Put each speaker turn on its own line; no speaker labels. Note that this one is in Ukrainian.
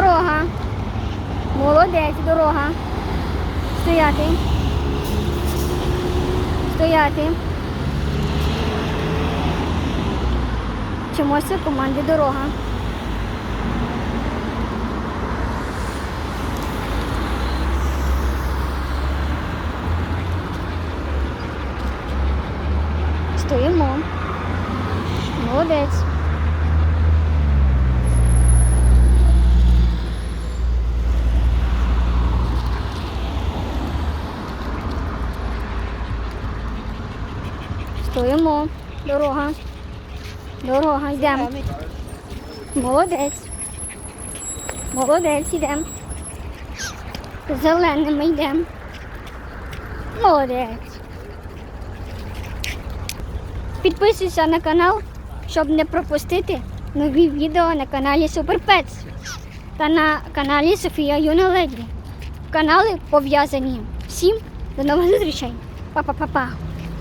Дорога. Молодець, дорога. Стояти. Стояти. Вчимося в команді дорога. Стоїмо. Молодець. Стоїмо. Дорога. Дорога, йдемо. Молодець. Молодець, йдемо. Зеленими йдемо. Молодець. Підписуйся на канал, щоб не пропустити нові відео на каналі Суперпец та на каналі Софія Юна Леді. Канали пов'язані. Всім до нових зустрічей. Па-па-па-па.